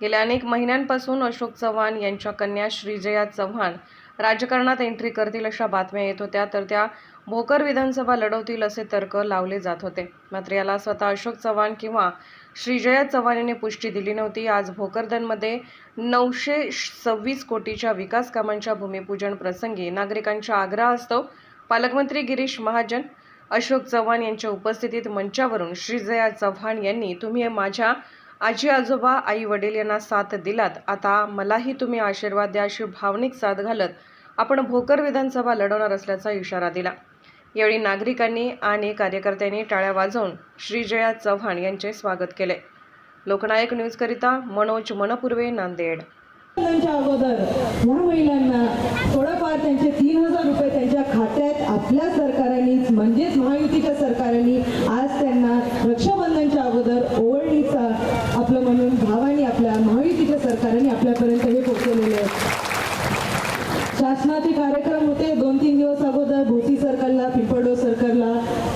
गेल्या अनेक महिन्यांपासून अशोक चव्हाण यांच्या कन्या श्रीजया चव्हाण राजकारणात एंट्री करतील अशा बातम्या येत होत्या तर त्या भोकर विधानसभा लढवतील असे तर्क लावले जात होते. मात्र याला स्वतः अशोक चव्हाण किंवा श्रीजया चव्हाण यांनी पुष्टी दिली नव्हती. आज भोकरदनमध्ये नऊशे सव्वीस कोटीच्या विकास कामांच्या भूमिपूजन प्रसंगी नागरिकांच्या आग्रह असतो. पालकमंत्री गिरीश महाजन अशोक चव्हाण यांच्या उपस्थितीत मंचावरून श्रीजया चव्हाण यांनी तुम्ही माझ्या आजी आजोबा आई वडील यांना साथ दिलात. आता मलाही तुम्ही आशीर्वाद द्या अशी भावनिक साथ घालत आपण भोकर विधानसभा लढवणार असल्याचा इशारा दिला. यावेळी नागरिकांनी आणि कार्यकर्त्यांनी टाळ्या वाजवून श्रीजया चव्हाण यांचे स्वागत केले. लोकनायक न्यूजकरिता मनोज मनपूर्वे नांदेड. अगोदर ह्या महिलांना थोडंफार त्यांचे तीन हजार रुपये त्यांच्या खात्यात आपल्या सरकारांनीच म्हणजेच महायुतीच्या सरकारांनी आज त्यांना रक्षाबंधनच्या अगोदर ओवळणीचा आपलं म्हणून भावानी आपल्या महायुतीच्या सरकारांनी आपल्यापर्यंत हे पोहोचवलेले आहेत शासनाचे कार्यक्रम होते दोन तीन दिवस अगोदर भोसी सर्कलला पिंपळडो सर्कलला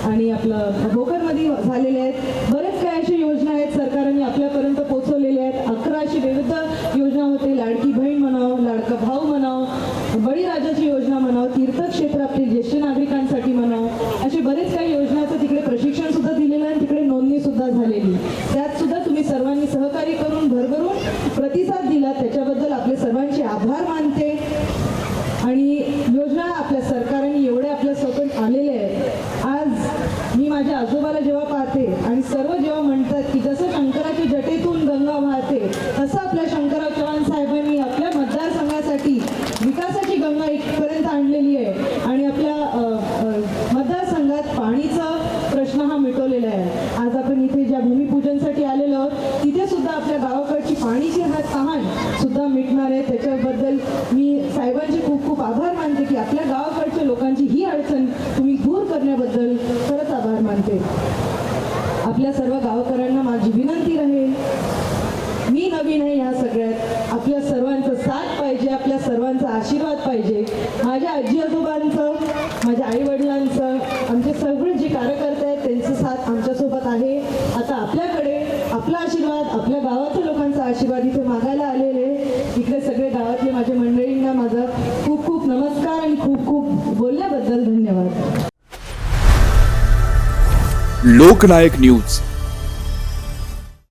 आणि आपलं भोकरमध्ये झालेले आहेत बरेच काही अशा योजना आहेत सरकारने आपल्यापर्यंत पोहोचवलेल्या आहेत अकरा अशी विविध लाडकी बहीण म्हणाव लाडका भाऊ म्हणाव बळीराजाची योजना म्हणावं तीर्थक्षेत्र आपले ज्येष्ठ नागरिकांसाठी म्हणाव असे बरेच काही योजनाचं तिकडे प्रशिक्षण सुद्धा दिलेलं आहे तिकडे नोंदणी सुद्धा झालेली. त्यात सुद्धा तुम्ही सर्वांनी सहकार्य करून भरभरून प्रतिसाद दिला त्याच्याबद्दल आपले सर्वांचे आभार मानते. आणि योजना आपल्या सरकारने एवढे आपल्यासोबत आलेले आहेत. आज मी माझ्या आजोबाला जेव्हा पाहते आणि सर्व जेव्हा म्हणतात की जसं शंकराच्या जटेतून गंगा वाहते तसं आपल्या शंकरराव चव्हाण साहेबांनी आपल्या मतदारसंघासाठी विकासाची गंगा इथपर्यंत आणलेली आहे आणि आपल्या अ, अ, मतदारसंघात पाणीचा प्रश्न हा मिटवलेला आहे आज आपण इथे ज्या भूमिपूजनसाठी आलेलो आहोत तिथे सुद्धा आपल्या गावाकडची पाणीची हा तहान सुद्धा मिटणार आहे त्याच्याबद्दल मी साहेबांचे खूप खूप आभार मानते की आपल्या गावाकडच्या लोकांची ही अडचण तुम्ही दूर करण्याबद्दल खरंच आभार मानते. आपल्या सर्व गावकऱ्यांना माझी विनंती राहील. मी नवीन आहे ह्या सगळ्यात. आपल्या सर्वांचा साथ पाहिजे आपल्या सर्वांचा आशीर्वाद पाहिजे. माझ्या आजी आजोबांचं माझ्या आई वडिलांचं आमचे सगळे जे कार्यकर्ते आहेत त्यांचं साथ आमच्यासोबत आहे. आता आपल्याकडे आपला आशीर्वाद आपल्या गावाच्या लोकांचा आशीर्वाद इथे मागायला आलेले इकडे सगळे गावातले माझे मंडळी बोलल्याबद्दल धन्यवाद. लोकनायक न्यूज.